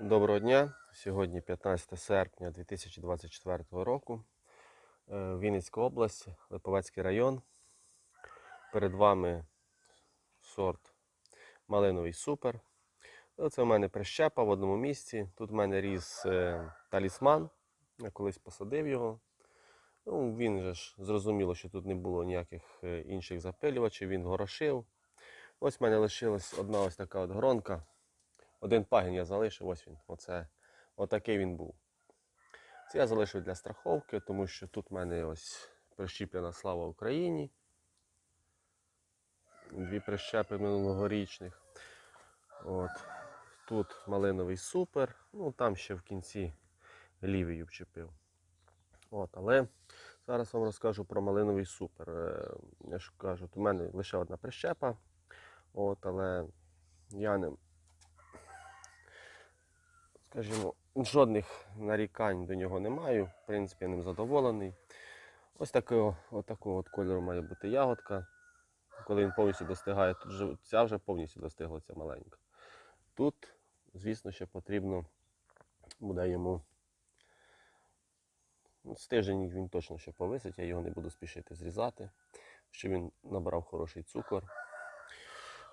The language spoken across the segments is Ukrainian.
Доброго дня. Сьогодні 15 серпня 2024 року. Е, Вінницька область, Липовецький район. Перед вами сорт Малиновий Супер. Це в мене прищепа в одному місці. Тут в мене ріс е, талісман. Я колись посадив його. Ну, він же ж зрозуміло, що тут не було ніяких е, інших запилювачів, він горошив. Ось в мене лишилась одна ось така от гронка. Один пагін я залишив, ось він. Оце, отакий він був. Це я залишив для страховки, тому що тут в мене ось прищіплена слава Україні. Дві прищепи минулогорічних. От. Тут малиновий супер. Ну там ще в кінці лівий вчепив. От, але зараз вам розкажу про малиновий супер. Е, Я ж кажу, у мене лише одна прищепа. От, але я не, скажімо, жодних нарікань до нього не маю. В принципі, я ним задоволений. Ось такого, от от кольору має бути ягодка. Коли він повністю достигає, тут ця вже повністю достигла ця маленька. Тут, звісно, ще потрібно буде йому ну, з тиждень він точно ще повисить, я його не буду спішити зрізати, щоб він набрав хороший цукор.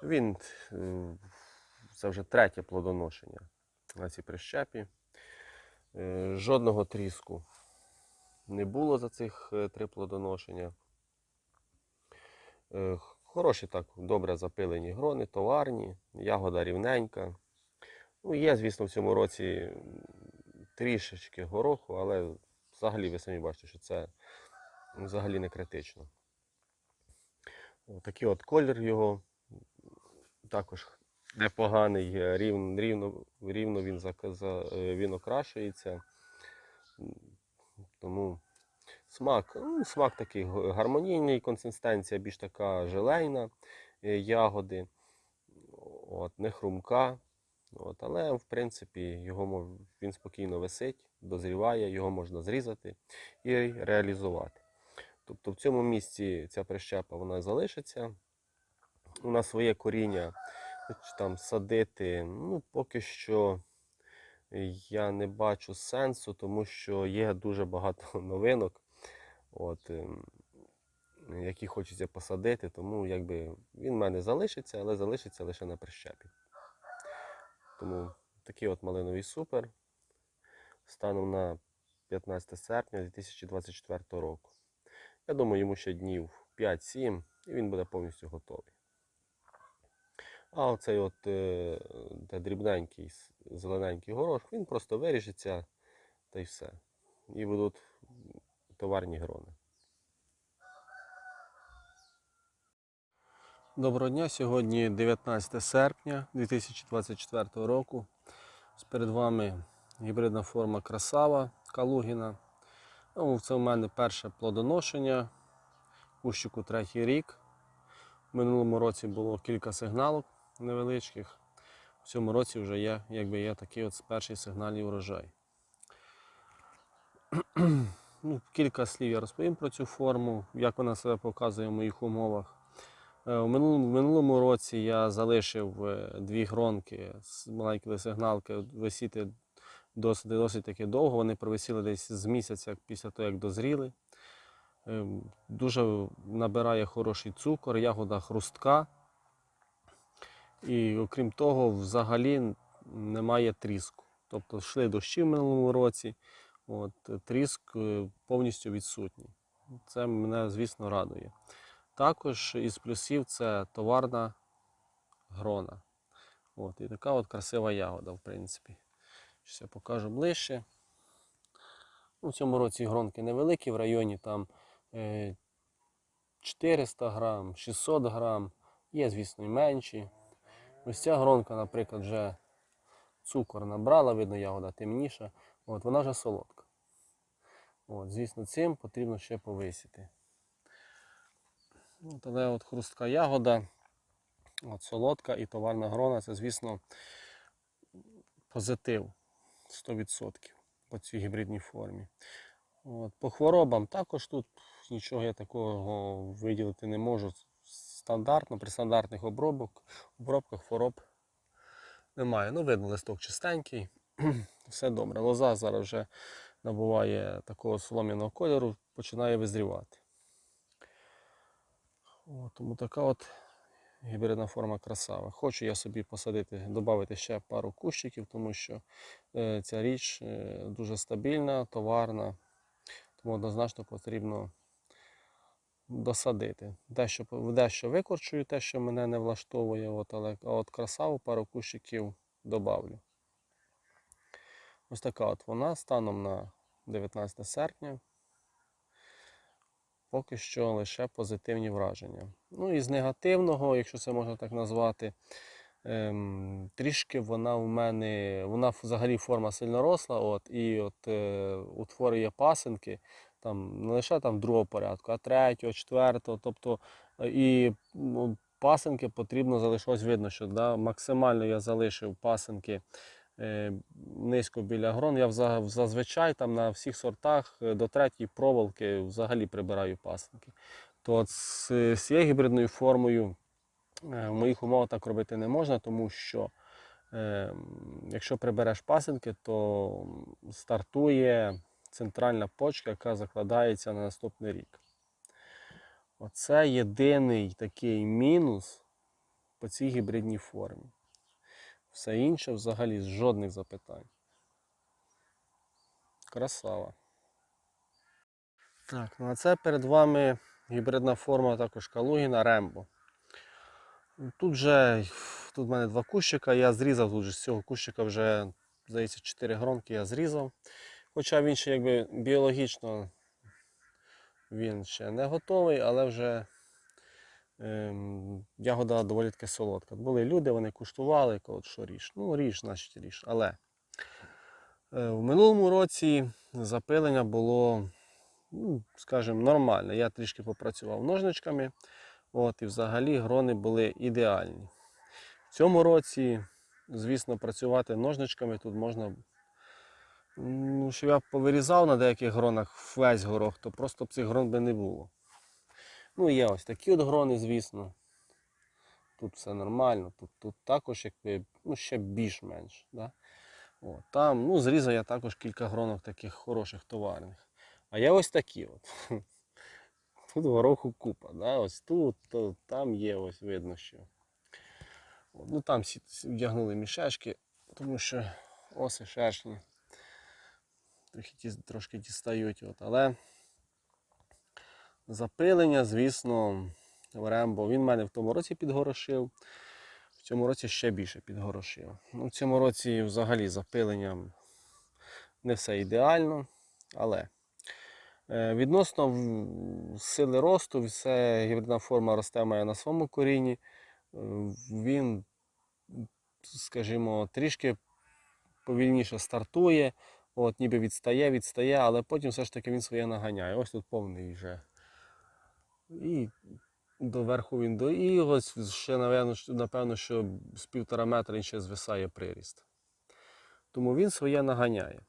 Він е, це вже третє плодоношення на цій прищепі. Е, Жодного тріску не було за цих е, три плодоношення. Е, Хороші так, добре запилені грони, товарні, ягода рівненька. Ну, є, звісно, в цьому році трішечки гороху, але взагалі ви самі бачите, що це взагалі не критично. Такий от колір його також непоганий, е, рівно, рівно, рівно він, зак- е, він окрашується. Тому смак, ну, смак такий гармонійний, консистенція більш така желейна е, ягоди, от, не хрумка. От, але, в принципі, його він спокійно висить, дозріває, його можна зрізати і реалізувати. Тобто в цьому місці ця прищепа вона залишиться. Вона своє коріння хоч там садити, ну, поки що я не бачу сенсу, тому що є дуже багато новинок, от, ем, які хочеться посадити, тому якби він в мене залишиться, але залишиться лише на прищепі. Тому такий от малиновий супер станом на 15 серпня 2024 року. Я думаю, йому ще днів 5-7 і він буде повністю готовий. А оцей от е, де дрібненький зелененький горошок, він просто виріжеться та й все. І будуть товарні грони. Доброго дня. Сьогодні 19 серпня 2024 року. Перед вами гібридна форма красава Калугіна. Ну, це в мене перше плодоношення. Кущику третій рік. В минулому році було кілька сигналок невеличких. В цьому році вже є, якби є такий от перший сигнальний урожай. ну, кілька слів я розповім про цю форму, як вона себе показує в моїх умовах. Е, У минулому, в минулому році я залишив е, дві гронки з маленької сигналки висіти досить, досить таки довго. Вони провисіли десь з місяця після того, як дозріли. Ем, Дуже набирає хороший цукор, ягода хрустка. І окрім того, взагалі немає тріску. Тобто йшли дощі в минулому році, от, тріск е, повністю відсутній. Це мене, звісно, радує. Також із плюсів це товарна грона. От, і така от красива ягода, в принципі. Щось я покажу ближче. В цьому році гронки невеликі, в районі там е, 400 грам, 600 грам. Є, звісно, і менші. Ось ця гронка, наприклад, вже цукор набрала, видно, ягода темніша. От, вона вже солодка. От, звісно, цим потрібно ще повисити. От, але от хрустка ягода, от солодка і товарна грона це, звісно, позитив 100% по цій гібридній формі. От, по хворобам також тут нічого я такого виділити не можу. Стандартно, при стандартних обробок, обробках хвороб немає. Ну, видно, листок чистенький. все добре. Лоза зараз вже набуває такого солом'яного кольору, починає визрівати. О, тому така от гібридна форма красава. Хочу я собі посадити, додати ще пару кущиків, тому що е, ця річ е, дуже стабільна, товарна, тому однозначно потрібно досадити. Дещо, дещо викорчую, те, що мене не влаштовує, от, але от красаву пару кущиків добавлю. Ось така от вона станом на 19 серпня. Поки що лише позитивні враження. Ну і з негативного, якщо це можна так назвати, ем, трішки вона в мене, вона взагалі форма сильно росла, от, і от е, утворює пасинки, там, не лише там другого порядку, а третього, четвертого. Тобто, е, і ну, пасинки потрібно залишилось видно, що да, максимально я залишив пасинки е, низько біля грон. Я зазвичай там на всіх сортах е, до третьої проволоки взагалі прибираю пасинки. То з, цією гібридною формою в моїх умовах так робити не можна, тому що е, якщо прибереш пасинки, то стартує центральна почка, яка закладається на наступний рік. Оце єдиний такий мінус по цій гібридній формі. Все інше взагалі з жодних запитань. Красава. Так, ну а це перед вами гібридна форма також Калугіна Рембо. Тут вже тут в мене два кущика, я зрізав тут же з цього кущика вже, здається, 4 гронки я зрізав. Хоча він ще якби біологічно він ще не готовий, але вже ем, ягода доволі таки солодка. Були люди, вони куштували, кажуть, що ріж. Ну, ріж, значить ріж. Але е, в минулому році запилення було, ну, скажімо, нормальне. Я трішки попрацював ножничками, от, і взагалі грони були ідеальні. В цьому році, звісно, працювати ножничками тут можна. Ну, щоб я повирізав на деяких гронах весь горох, то просто б цих грон би не було. Ну, є ось такі от грони, звісно. Тут все нормально, тут, тут також якби, ну, ще більш-менш. Да? О, там, ну, зрізав я також кілька гронок таких хороших товарних. А є ось такі от. Тут гороху купа. Да? Ось тут, то, там є, ось видно, що. От, ну там вдягнули мішечки, тому що оси шершні трохи, трошки дістають. От. Але запилення, звісно, Рембо. Він мене в тому році підгорошив. В цьому році ще більше підгорошив. Ну, в цьому році взагалі запилення не все ідеально, але е, відносно сили росту, все гібридна форма росте має на своєму корінні. Е, Він, скажімо, трішки повільніше стартує, от, ніби відстає, відстає, але потім все ж таки він своє наганяє. Ось тут повний вже. І доверху він до. І ось ще, напевно, що- з півтора метра він ще звисає приріст. Тому він своє наганяє.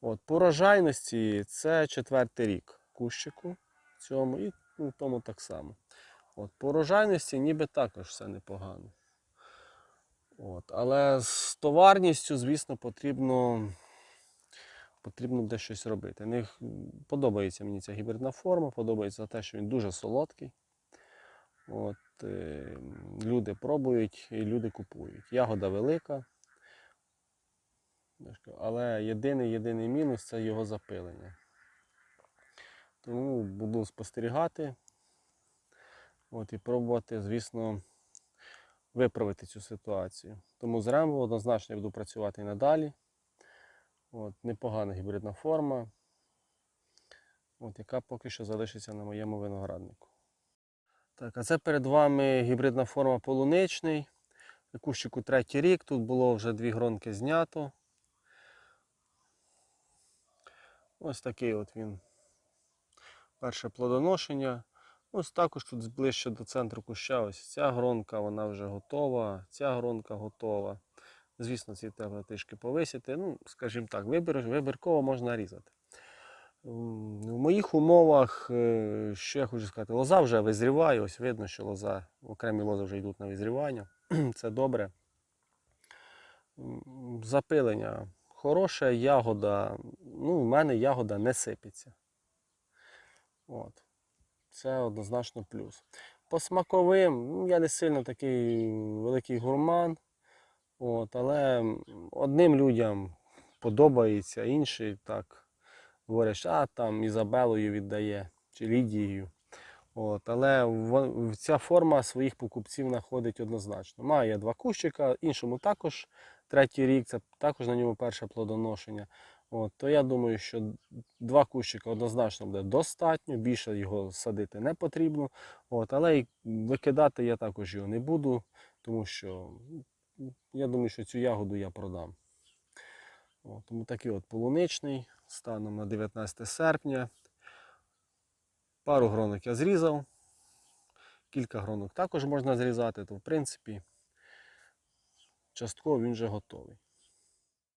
От, по рожайності це четвертий рік кущику цьому і ну, тому так само. От, по рожайності ніби також все непогано. От, але з товарністю, звісно, потрібно, потрібно де щось робити. Не, подобається мені ця гібридна форма, подобається те, що він дуже солодкий. От, е, люди пробують і люди купують. Ягода велика. Але єдиний єдиний мінус це його запилення. Тому буду спостерігати от, і пробувати, звісно, виправити цю ситуацію. Тому з Рембо однозначно я буду працювати і надалі. От, непогана гібридна форма, от, яка поки що залишиться на моєму винограднику. Так, а це перед вами гібридна форма полуничний. Кущику третій рік, тут було вже дві гронки знято. Ось такий от він. Перше плодоношення. Ось також тут ближче до центру куща. Ось ця гронка, вона вже готова, ця гронка готова. Звісно, ці трішки повисити. Ну, скажімо так, вибір, вибірково можна різати. В моїх умовах, е, що я хочу сказати, лоза вже визріває. Ось видно, що лоза, окремі лози вже йдуть на визрівання. Це добре. Запилення хороше, ягода. Ну, в мене ягода не сипеться. От. Це однозначно плюс. По смаковим, ну, я не сильно такий великий гурман. От, але одним людям подобається, інші так говорять, що а там Ізабелою віддає чи Лідією. От, але ця форма своїх покупців знаходить однозначно. Має два кущика, іншому також третій рік, це також на ньому перше плодоношення. От, то я думаю, що два кущика однозначно буде достатньо, більше його садити не потрібно. От, але й викидати я також його не буду, тому що я думаю, що цю ягоду я продам. О, тому такий от полуничний станом на 19 серпня. Пару гронок я зрізав. Кілька гронок також можна зрізати, то в принципі частково він вже готовий.